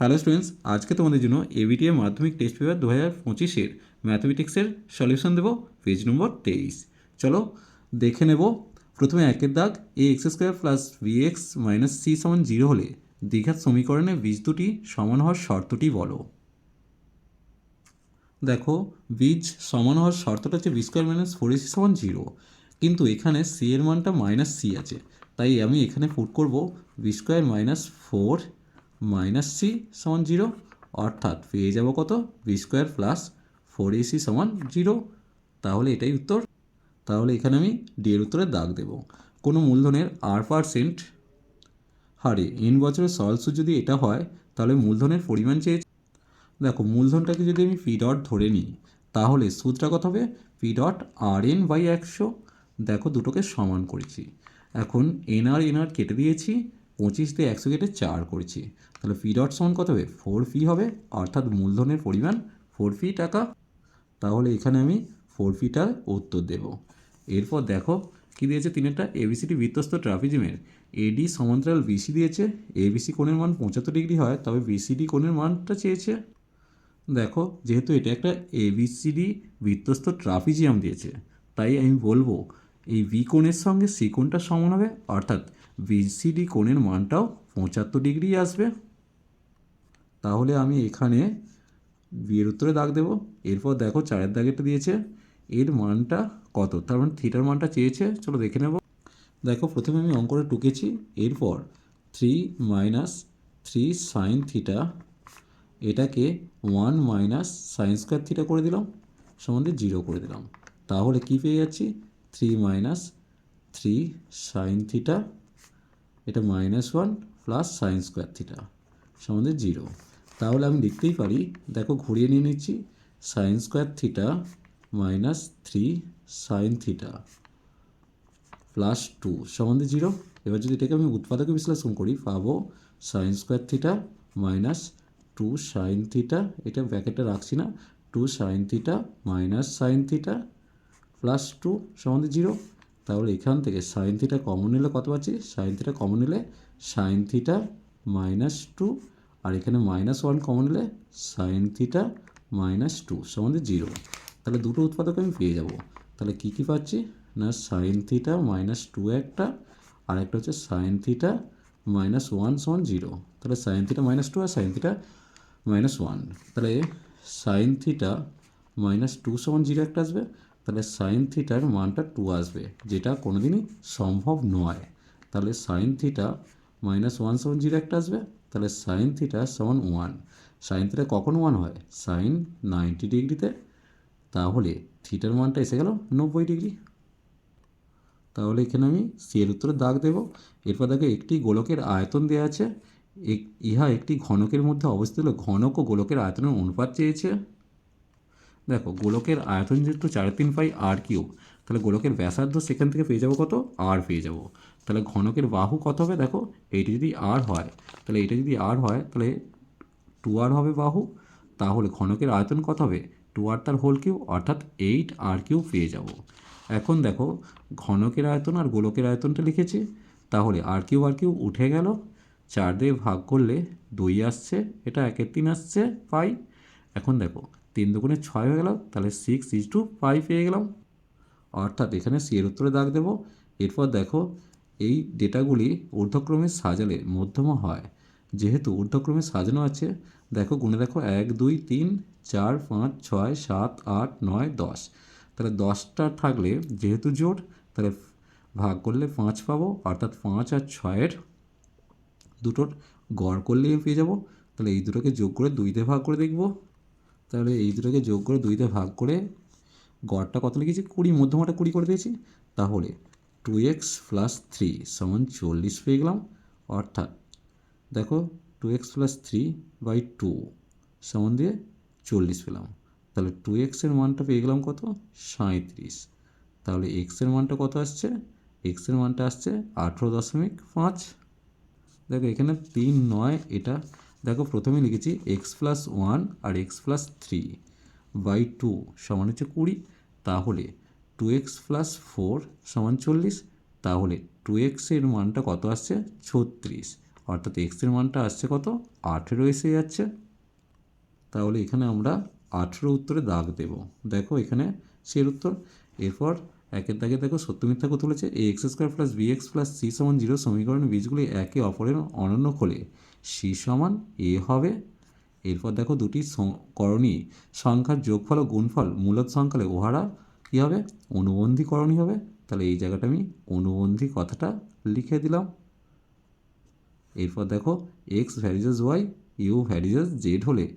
Hello students আজকে তোমাদের জন্য এবিটিএ মাধ্যমিক টেস্ট পেপার দু হাজার পঁচিশের ম্যাথমেটিক্সের সলিউশন দেবো পেজ নম্বর তেইশ। চলো দেখে নেব। প্রথমে একের দাগ A X square plus B X minus C সমান জিরো হলে দীঘার সমীকরণে বীজ দুটি সমান হওয়ার শর্তটি বলো। দেখো, বীজ সমান হওয়ার শর্তটা হচ্ছে B square minus four AC সমান জিরো কিন্তু এখানে সি এর মানটা মাইনাস সি আছে, তাই আমি এখানে পুট করব B square minus four minus C সমান জিরো অর্থাৎ পেয়ে যাব কত? B square plus four A C সমান জিরো তাহলে এটাই উত্তর। তাহলে এখানে আমি ডি এর উত্তরে দাগ দেব। কোনো মূলধনের আর পারসেন্ট হারে এন বছরের সরল সুদ যদি এটা হয়, তাহলে মূলধনের পরিমাণ চেয়ে দেখো, মূলধনটাকে যদি আমি পি ডট ধরে নিই, তাহলে সুদটা কত হবে? P dot R N by একশো। দেখো, দুটোকে সমান করেছি। এখন এন আর এন আর কেটে দিয়েছি। পঁচিশ দিয়ে একশো কেটে চার করছি। তাহলে পি ডট সমান কত হবে? ফোর ফি হবে, অর্থাৎ মূলধনের পরিমাণ ফোর ফি টাকা। তাহলে এখানে আমি ফোর ফিটার উত্তর দেব। এরপর দেখো কি দিয়েছে তিনেরটা? এবিসিডি বৃত্তস্ত ট্রাফিজিমের। এডি সমান্তরাল বিসি দিয়েছে। এবিসি কোণের মান পঁচাত্তর ডিগ্রি হয়, তবে বিসিডি কোণের মানটা চেয়েছে। দেখো, যেহেতু এটা একটা এবিসিডি বৃত্তস্ত ট্রাফিজিয়াম দিয়েছে, তাই আমি বলব এই বি কোণের সঙ্গে সি কোণটা সমান হবে, অর্থাৎ বিসিডি কোণের মানটাও পঁচাত্তর ডিগ্রি আসবে। তাহলে আমি এখানে বিয়ের উত্তরে দাগ দেবো। এরপর দেখো চারের দাগেরটা দিয়েছে। এর মানটা কত? তার মানে থিটার মানটা চেয়েছে। চলো দেখে নেব। দেখো প্রথমে আমি অঙ্কটা টুকেছি। এরপর three minus three sine theta, এটাকে one minus sine square theta করে দিলাম সম্বন্ধে জিরো করে দিলাম। তাহলে কি পেয়ে যাচ্ছি? Three minus three sine theta এটা minus one plus sine square theta সম্বন্ধে জিরো তাহলে আমি লিখতেই পারি, দেখো ঘুরিয়ে নিয়ে নিচ্ছি sine square theta minus three sine theta plus two সম্বন্ধে জিরো এবার যদি এটাকে আমি উৎপাদকে বিশ্লেষণ করি, পাবো sine square theta minus two sine theta এটা ব্যাকেটে রাখছি না two sine theta minus sine theta plus two সম্বন্ধে জিরো তাহলে এখান থেকে সাইন থিটা কমন নিলে কত পাচ্ছি? সাইন থিটা কমন নিলে সাইন থিটা মাইনাস টু আর এখানে মাইনাস ওয়ান কমন নিলে সাইন থিটা মাইনাস টু সম্বন্ধে জিরো তাহলে দুটো উৎপাদক আমি পেয়ে যাব। তাহলে কী কী পাচ্ছি? না সাইন থিটা মাইনাস টু একটা, আর একটা হচ্ছে সাইন থিটা মাইনাস ওয়ান সমান জিরো তাহলে সাইন থিটা মাইনাস টু আর সাইন থিটা মাইনাস ওয়ান তাহলে সাইন থিটা মাইনাস টু সমান জিরো একটা আসবে। তাহলে সাইন থিটার মানটা টু আসবে, যেটা কোনোদিনই সম্ভব নয়। তাহলে sine theta minus one seven zero একটা আসবে, তাহলে সাইন থিটা সমান ওয়ান সাইন থিটা কখন ওয়ান হয়? সাইন নাইনটি ডিগ্রিতে তাহলে থিটার মানটা এসে গেল নব্বই ডিগ্রি তাহলে এখানে আমি সি এর উত্তরে দাগ দেব। এরপর দেখো একটি গোলকের আয়তন দেওয়া আছে ইহা একটি ঘনকের মধ্যে অবস্থিত ঘনক ও গোলকের আয়তনের অনুপাত চেয়েছে। দেখো, গোলকের আয়তন যেহেতু চার তিন পাই আর কিউব, তাহলে গোলকের ব্যাসার্ধ সেখান থেকে পেয়ে যাব কত? আর পেয়ে যাব। তাহলে ঘনকের বাহু কত হবে? দেখো, এইটি যদি আর হয়, তাহলে এটা যদি আর হয়, তাহলে টু আর হবে বাহু। তাহলে ঘনকের আয়তন কত হবে? টু আর তার হোল কিউ অর্থাৎ এইট আর কিউ পেয়ে যাব। এখন দেখো, ঘনকের আয়তন আর গোলকের আয়তনটা লিখেছি, তাহলে আর কিউ আর কিউ উঠে গেল। চার দিয়ে ভাগ করলে দুই আসছে, এটা একের তিন আসছে, পাই। এখন দেখো তিন দুগুণে ছয় হয়ে গেল, তাহলে সিক্স ইজ টু ফাইভ পেয়ে গেলাম। অর্থাৎ এখানে সি এর উত্তরে দাগ দেবো। এরপর দেখো, এই ডেটাগুলি ঊর্ধ্বক্রমে সাজালে মধ্যমা হয়। যেহেতু ঊর্ধ্বক্রমে সাজানো আছে, দেখো গুণে দেখো, এক, দুই, তিন, চার, পাঁচ, ছয়, সাত, আট, নয়, দশ। তাহলে দশটা থাকলে যেহেতু জোট, তাহলে ভাগ করলে পাঁচ পাবো, অর্থাৎ পাঁচ আর ছয়ের দুটোর গড় করলেই পেয়ে যাব। তাহলে এই দুটোকে যোগ করে দুইতে ভাগ করে দেখব। তাহলে এই দুটোকে যোগ করে দুইতে ভাগ করে গড়টা কত লিখেছি? কুড়ি, মধ্যমাটা কুড়ি করে দিয়েছি তাহলে টু এক্স প্লাস থ্রি সমান চল্লিশ পেয়ে গেলাম। অর্থাৎ দেখো two X plus three by two সমান দিয়ে চল্লিশ পেলাম। তাহলে টু এক্সের মানটা পেয়ে গেলাম কত? সাঁত্রিশ তাহলে এক্সের মানটা কত আসছে? এক্সের মানটা আসছে আঠেরো দশমিক পাঁচ। দেখো এখানে তিন নয়, এটা দেখো প্রথমে লিখেছি x plus one R X plus three by two সমান হচ্ছে কুড়ি, তাহলে টু এক্স প্লাস ফোর সমান চল্লিশ, তাহলে টু এক্সের মানটা কত আসছে? ছত্রিশ। অর্থাৎ এক্সের মানটা আসছে কত? আঠেরো এসে যাচ্ছে। তাহলে এখানে আমরা আঠেরো উত্তরে দাগ দেব। দেখো এখানে সের উত্তর। এরপর একের দাগে দেখো সত্য মিথ্যা কত বলেছে A X square plus B X plus C সমান জিরো সমীকরণের বীজগুলি একে অপরের অনন্য হলে সি সমান এ হবে। এরপর দেখো দুটি করণী, সংখ্যার যোগফল ও গুণফল, মূলত সংখ্যালে উহারা কী হবে? অনুবন্ধী করণী হবে। তাহলে এই জায়গাটা আমি অনুবন্ধী কথাটা লিখে দিলাম। এরপর দেখো X varies Y you varies Z হলে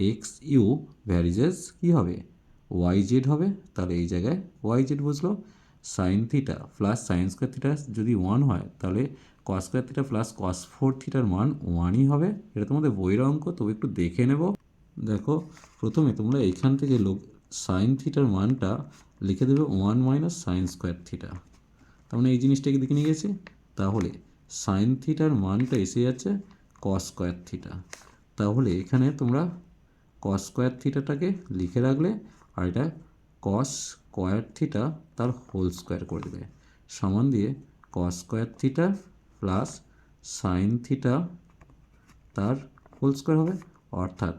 এক্স ইউ ভ্যারিজেস কী হবে? ওয়াই জেড হবে। তাহলে এই জায়গায় ওয়াই জেড বুঝলো। Sine theta plus sine square theta যদি ওয়ান হয়, তাহলে cos square theta plus cos four থিটার মান ওয়ানই হবে। এটা তোমাদের বইয়ের অঙ্ক, তবে একটু দেখে নেব। দেখো, প্রথমে তোমরা এইখান থেকে লোক সাইন থিটার মানটা লিখে দেবে one minus sine square theta তার মানে এই জিনিসটাকে দিকে নিয়ে গেছে। তাহলে সাইন থিটার মানটা এসে যাচ্ছে কস স্কোয়ার থিটা তাহলে এখানে তোমরা কস স্কোয়ার থিটাটাকে লিখে রাখলে আর এটা কস স্কোয়ার থিটা তার হোল স্কোয়ার করে দেবে। সমান দিয়ে cos square theta plus sine theta তার হোল স্কোয়ার হবে। অর্থাৎ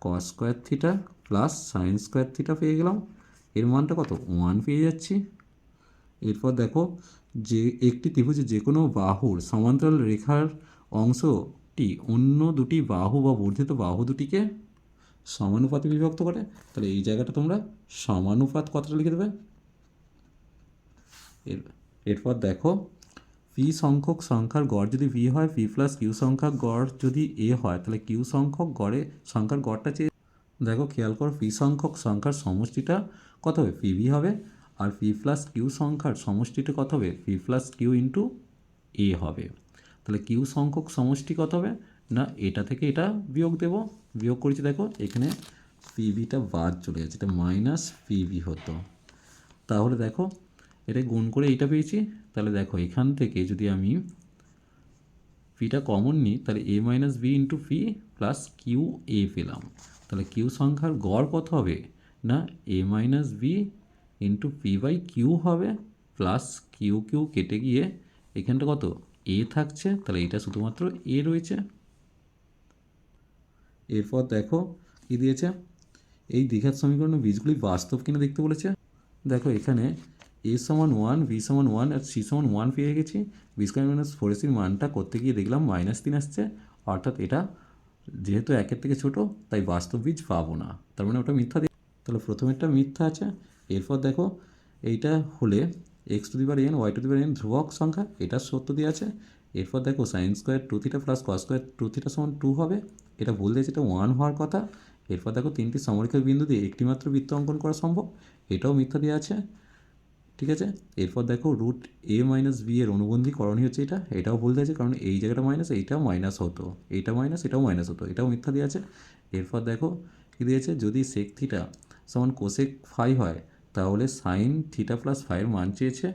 cos square theta plus sine square theta পেয়ে গেলাম। এর মানটা কত? ওয়ান পেয়ে যাচ্ছি। এরপর দেখো যে একটি ত্রিভুজে যে কোনো বাহুর সমান্তরাল রেখার অংশটি অন্য দুটি বাহু বা বর্ধিত বাহু দুটিকে সমানুপাতে বিভক্ত করে। তাহলে এই জায়গাটা তোমরা সমানুপাত কথাটা লিখে দেবে? এর, এরপর দেখো পি সংখ্যক সংখ্যার গড় যদি ভি হয় পি প্লাস কিউ সংখ্যার গড় যদি এ হয়, তাহলে কিউ সংখ্যক গড়ে সংখ্যার গড়টা চেয়ে দেখো, খেয়াল করো পি সংখ্যক সংখ্যার সমষ্টিটা কত হবে? পিভি হবে, আর পি প্লাস কিউ সংখ্যার সমষ্টিটা কত হবে? P plus Q into A হবে। তাহলে কিউ সংখ্যক সমষ্টি কত হবে? না, এটা থেকে এটা বিয়োগ দেব। বিয়োগ করেছি দেখো, এখানে পিভিটা বাদ চলে যাচ্ছে এটা মাইনাস পিভি হতো। তাহলে দেখো এটা গুণ করে এইটা পেয়েছি, তাহলে দেখো এখান থেকে যদি আমি পিটা কমন নিই, তাহলে A minus B into P plus Q A পেলাম। তাহলে কিউ সংখ্যার গড় কত হবে? না A minus B into P by Q হবে প্লাস কিউ কিউ কেটে গিয়ে এখানটা কত? এ থাকছে, তাহলে এটা শুধুমাত্র এ রয়েছে। এরপর দেখো কি দিয়েছে? এই দীঘার সমীকরণের বীজগুলি বাস্তব কিনা দেখতে বলেছে। দেখো এখানে এ সমান ওয়ান বি সমান ওয়ান আর সি সমান ওয়ান পেয়ে গেছি। বি স্কোয়ার মাইনাস ফোর এসির মানটা করতে গিয়ে দেখলাম মাইনাস তিন আসছে। অর্থাৎ এটা যেহেতু একের থেকে ছোট, তাই বাস্তব বীজ পাবো না। তার মানে ওটা মিথ্যা তাহলে প্রথমেরটা মিথ্যা আছে। এরপর দেখো, এইটা হলে X to the power N Y to the power N ধ্রুবক সংখ্যা, এটা সত্য দিয়ে আছে। এরপর দেখো sine square two theta plus cos square two theta সমান টু হবে। এটা ভুল দিয়েছে, এটা ওয়ান হওয়ার কথা। এরপর দেখো, তিনটি সমরেখার বিন্দু দিয়ে একটি মাত্র বৃত্ত অঙ্কন করা সম্ভব। এটাও মিথ্যা দিয়ে আছে। ঠিক আছে? এরপর দেখো রুট এ মাইনাস বি এর অনুবন্ধী করণী হচ্ছে এটা। এটাও ভুল দিয়েছে কারণ এই জায়গাটা মাইনাস এইটাও মাইনাস হতো। এইটা মাইনাস এটাও মাইনাস হতো। এটাও মিথ্যা দিয়ে আছে। এরপর দেখো কী দিয়েছে যদি সেক থিটা সমান কোসেক ফাই হয়, তাহলে সাইন থিটা প্লাস ফাইয়ের মান চেয়েছে।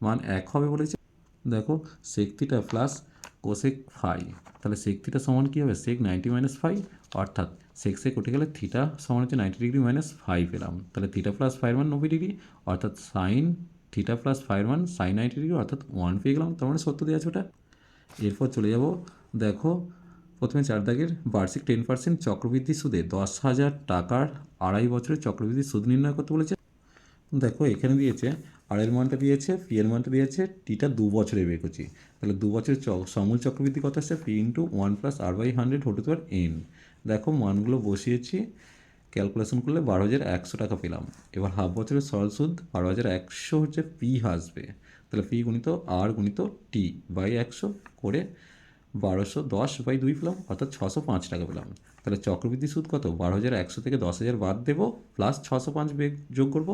মান এক হবে বলেছে। দেখো sec theta plus cosec phi তাহলে সেক থিটা সমান কী হবে? সেক নাইনটি মাইনাস ফাই অর্থাৎ সেক সেক উঠে গেলে থিটা সমান হচ্ছে নাইনটি ডিগ্রি মাইনাস ফাইভ এলাম। তাহলে থিটা প্লাস ফাইভ মান নব্বই ডিগ্রি অর্থাৎ সাইন থিটা প্লাস ফাইভ মান সাইন নাইনটি ডিগ্রি অর্থাৎ ওয়ান পেয়ে গেলাম, তার মানে সত্য দেওয়া আছে ওটা। এরপর চলে যাব, দেখো, প্রথমে চার দাগের বার্ষিক টেন পার্সেন্ট চক্রবৃদ্ধি সুদে দশ হাজার টাকার আড়াই বছরের চক্রবৃদ্ধি সুদ নির্ণয় করতে বলেছে। দেখো, এখানে দিয়েছে আর এর মানটা দিয়েছে পি এর মানটা দিয়েছে টিটা দু বছরে বের করছি। তাহলে দু বছরের চ সমূল চক্রবৃদ্ধি কত আসছে? P into one plus R by hundred to N দেখো, মানগুলো বসিয়েছি। ক্যালকুলেশন করলে বারো হাজার একশো টাকা পেলাম। এবার হাফ বছরের সরল সুদ, বারো হাজার একশো হচ্ছে পি আসবে। তাহলে পি গুণিত আর গুণিত টি বাই একশো করে বারোশো দশ বাই দুই পেলাম, অর্থাৎ ছশো পাঁচ টাকা পেলাম। তাহলে চক্রবৃদ্ধি সুদ কত? বারো হাজার একশো থেকে দশ হাজার বাদ দেবো প্লাস ছশো পাঁচ যোগ করব,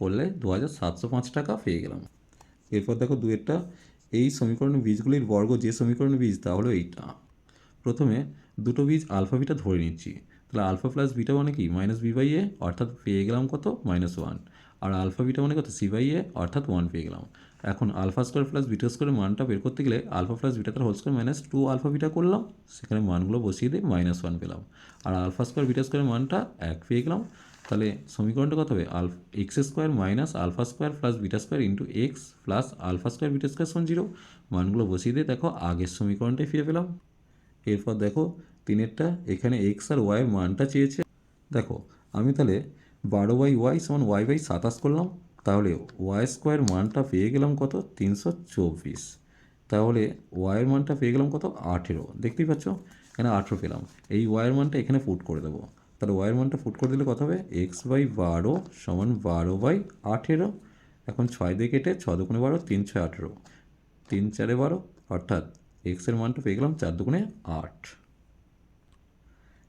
করলে দু হাজার সাতশো পাঁচ টাকা পেয়ে গেলাম। এরপর দেখো দুয়েরটা এই সমীকরণের বীজগুলির বর্গ, যে সমীকরণের বীজ, তা হলো এইটা। প্রথমে দুটো বীজ আলফা বিটা ধরে নিচ্ছি। তাহলে আলফা প্লাস বিটা মানে কি? মাইনাস বি বাই এ, অর্থাৎ পেয়ে গেলাম কত? Minus one. আর আলফা বিটা মানে কত? সি বাই এ, অর্থাৎ ওয়ান পেয়ে গেলাম। এখন আলফা স্কোয়ার প্লাস বিটা স্কোয়ারের মানটা বের করতে গেলে আলফা প্লাস বিটা তার whole square minus two alpha beta করলাম। সেখানে মানগুলো বসিয়ে দিয়ে মাইনাস ওয়ান পেলাম। আর আলফা স্কোয়ার বিটা স্কোয়ারের মানটা এক পেয়ে গেলাম। তাহলে সমীকরণটা কত হবে? আলফ, X square minus alpha square plus beta square into X plus alpha square beta square সমান জিরো। মানগুলো বসিয়ে দিয়ে দেখো আগের সমীকরণটাই ফিরে পেলাম। এরপর দেখো তিনেরটা, এখানে এক্স আর ওয়াইয়ের মানটা চেয়েছে। দেখো, আমি তাহলে বারো বাই ওয়াই সমান ওয়াই বাই সাতাশ করলাম, তাহলে ওয়াই স্কোয়ার মানটা পেয়ে গেলাম কত? তিনশো চব্বিশ। তাহলে ওয়াইয়ের মানটা পেয়ে গেলাম কত? আঠেরো। দেখতেই পাচ্ছ? এখানে আঠেরো পেলাম। এই ওয়াইয়ের মানটা এখানে ফুট করে দেবো। তাহলে ওয়াইয়ের মানটা ফুট করে দিলে কত হবে? এক্স বাই বারো সমান বারো বাই আঠেরো। এখন ছয় দিয়ে কেটে ছ দুগুণে বারো, তিন ছয় আঠেরো। তিন চারে বারো, অর্থাৎ এক্সের মানটা পেয়ে গেলাম চার দুগুণে আট।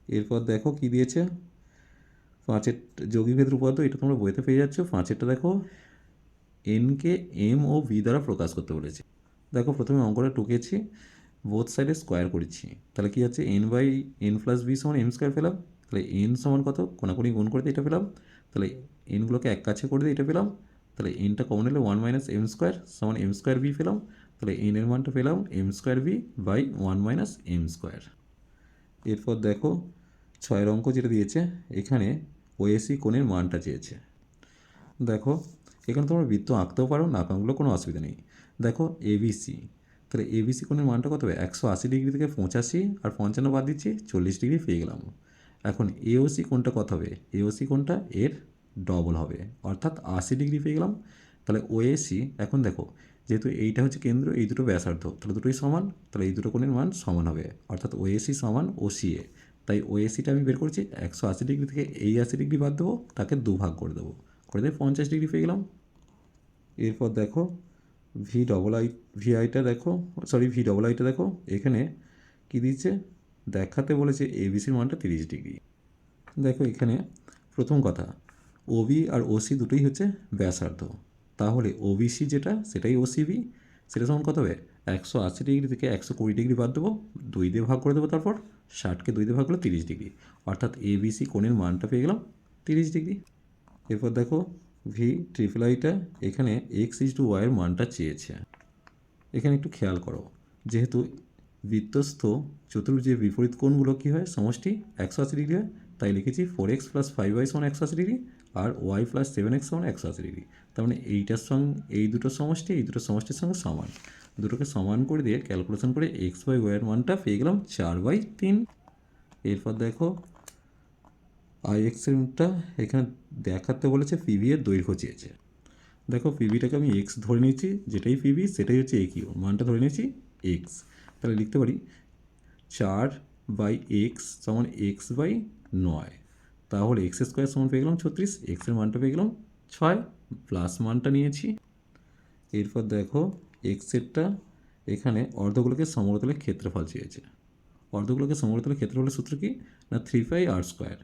এরপর দেখো কি দিয়েছে? পাঁচের যোগীভেদ উপপাদ্য, এটা তোমরা বইতে পেয়ে যাচ্ছ। পাঁচেরটা দেখো এনকে এম ও ভি দ্বারা প্রকাশ করতে বলেছে। দেখো, প্রথমে অঙ্কটা টুকেছি বোথ সাইডে স্কোয়ার করেছি। তাহলে কি হচ্ছে N by N plus B সমান এম স্কোয়ার পেলাম। তাহলে এন সমান কত? কোনাকুনি গুণ করে দিয়ে এটা পেলাম। তাহলে এনগুলোকে এক কাছে করে দিয়ে এটা পেলাম। তাহলে এনটা কমন হলে ওয়ান মাইনাস এম স্কোয়ার সমান এম স্কোয়ার বি পেলাম। তাহলে এন এর মানটা পেলাম M square B by one minus M square এরপর দেখো ছয়ের অঙ্ক যেটা দিয়েছে, এখানে ওএসি কোণের মানটা চেয়েছে। দেখো, এখানে তোমরা বৃত্ত আঁকতেও পারো, না আঁকাগুলো কোনো অসুবিধা নেই। দেখো এবিসি তাহলে এবিসি কোণের মানটা কত হবে? একশো আশি ডিগ্রি থেকে পঁচাশি, আর পঞ্চান্ন বাদ দিচ্ছি, চল্লিশ ডিগ্রি পেয়ে গেলাম। এখন এওসি কোণটা কত হবে? এওসি কোণটা এর ডবল হবে, অর্থাৎ আশি ডিগ্রি পেয়ে গেলাম। তাহলে ওএসি এখন দেখো যেহেতু এইটা হচ্ছে কেন্দ্র, এই দুটো ব্যাসার্ধ, তাহলে দুটোই সমান, তাহলে এই দুটো কোণের মান সমান হবে। অর্থাৎ ওএসি সমান ওসিএ তাই ওএসিটা আমি বের করছি, একশো আশি ডিগ্রি থেকে এই আশি ডিগ্রি বাদ দেবো, তাকে দু ভাগ করে দেবো। করে দিয়ে পঞ্চাশ ডিগ্রি পেয়ে গেলাম। এরপর দেখো ভি ডবল আই ভি আইটা দেখো সরি ভি ডবল আইটা দেখো, এখানে কী দিচ্ছে? দেখাতে বলেছে এবিসির মানটা তিরিশ ডিগ্রি। দেখো এখানে প্রথম কথা ওবি আর ওসি দুটোই হচ্ছে ব্যাসার্ধ। তাহলে ওবিসি যেটা, সেটাই ওসিবি সেটা সমান কত হবে? একশো আশি ডিগ্রি থেকে একশো কুড়ি ডিগ্রি বাদ দেবো। দুই দিয়ে ভাগ করে দেবো তারপর ষাটকে দুই দিয়ে ভাগ করলে তিরিশ ডিগ্রি। অর্থাৎ এবিসি কোণের মানটা পেয়ে গেলাম তিরিশ ডিগ্রি। এরপর দেখো ভি ট্রিপল আইটা এখানে এক্স ইজ টু ওয়াইয়ের মানটা চেয়েছে। এখানে একটু খেয়াল করো। যেহেতু বৃত্তস্থ চতুর্ভুজের বিপরীত কোণগুলো কী হয়? সমষ্টি একশো আশি ডিগ্রি হয়। তাই লিখেছি four X plus five Y সমান একশো আশি ডিগ্রি। আর ওয়াই প্লাস সেভেন এক্স সমান একশো আশি ডিগ্রি তার মানে এইটার সঙ্গে, এই দুটো সমষ্টি, এই দুটো সমষ্টির সঙ্গে সমান। দুটোকে সমান করে দিয়ে ক্যালকুলেশন করে এক্স বাই ওয়াইয়ের মানটা পেয়ে গেলাম চার বাই তিন। এরপর দেখো আই এক্সেরটা এখানে দেখাতে বলেছে পিভি এর দৈর্ঘ্য চেয়েছে। দেখো পিভিটাকে আমি এক্স ধরে নিয়েছি, যেটাই পিভি সেটাই হচ্ছে একিউ মানটা ধরে নিয়েছি এক্স তাহলে লিখতে পারি, চার বাই এক্স সমান এক্স বাই নয়। তাহলে এক্স স্কোয়ার সমান পেয়ে গেলাম ছত্রিশ এক্সের মানটা পেয়ে গেলাম ছয় প্লাস মানটা নিয়েছি। এরপর দেখো এক্সেরটা এখানে অর্ধগুলোকে সমতলের ক্ষেত্রফল চেয়েছে। অর্ধগুলোকে সমতলের ক্ষেত্রফলের সূত্র কি? না থ্রি ফাই আর স্কোয়ার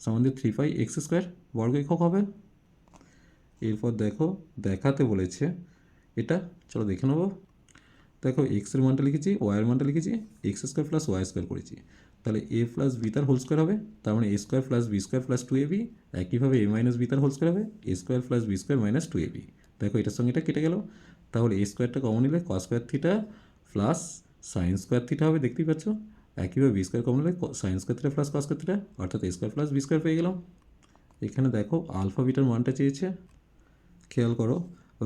সমান থ্রি ফাই এক্স স্কোয়ার বর্গ একক হবে। এরপর দেখো দেখাতে বলেছে এটা, চলো দেখে নেব। দেখো এক্সের মানটা লিখেছি ওয়াইয়ের মানটা লিখেছি X square plus Y square করেছি। তাহলে এ প্লাস বি তার হোল স্কোয়ার হবে। তার মানে A square plus B square plus two A B একইভাবে এ মাইনাস বি তার হোল স্কোয়ার হবে। A square plus B square minus two A B দেখো এটার সঙ্গে এটা কেটে গেল। তাহলে এ স্কোয়ারটা কমন নিলে cos square theta plus sine square theta হবে, দেখতেই পাচ্ছ? একইভাবে বি স্কোয়ার কমন নিলে sine square theta plus cos square theta অর্থাৎ A square plus B square পেয়ে গেলাম। এখানে দেখো আলফা বিটার মানটা চেয়েছে। খেয়াল করো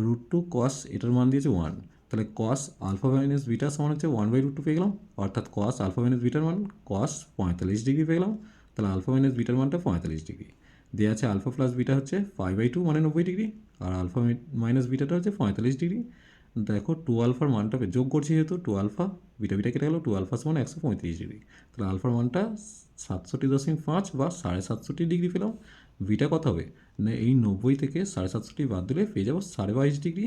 রুট টু কস এটার মান দিয়েছে ওয়ান তাহলে কস আলফা মাইনাস বিটা সমান হচ্ছে ওয়ান বাই রুট টু পেয়ে গেলাম, অর্থাৎ কস আলফা মাইনাস বিটার মান কস পঁয়তাল্লিশ ডিগ্রি পেয়ে গেলাম, তাহলে আলফা মাইনাস বিটার মানটা পঁয়তাল্লিশ ডিগ্রি দেওয়া আছে আলফা প্লাস বিটা হচ্ছে ফাইভ বাই টু মানে নব্বই ডিগ্রি আর আলফা মাইনাস বিটাটা হচ্ছে পঁয়তাল্লিশ ডিগ্রি দেখো টু আলফার মানটা যোগ করছি যেহেতু টু আলফা বিটা বিটা কেটে গেলো টু আলফা সমান একশো পঁয়ত্রিশ ডিগ্রি তাহলে আলফার মানটা সাতষট্টি দশমিক পাঁচ বা সাড়ে সাতষট্টি ডিগ্রি পেলাম। বিটা কত হবে? না, এই নব্বই থেকে সাড়ে সাতষট্টি বাদ দিলে পেয়ে যাব সাড়ে বাইশ ডিগ্রি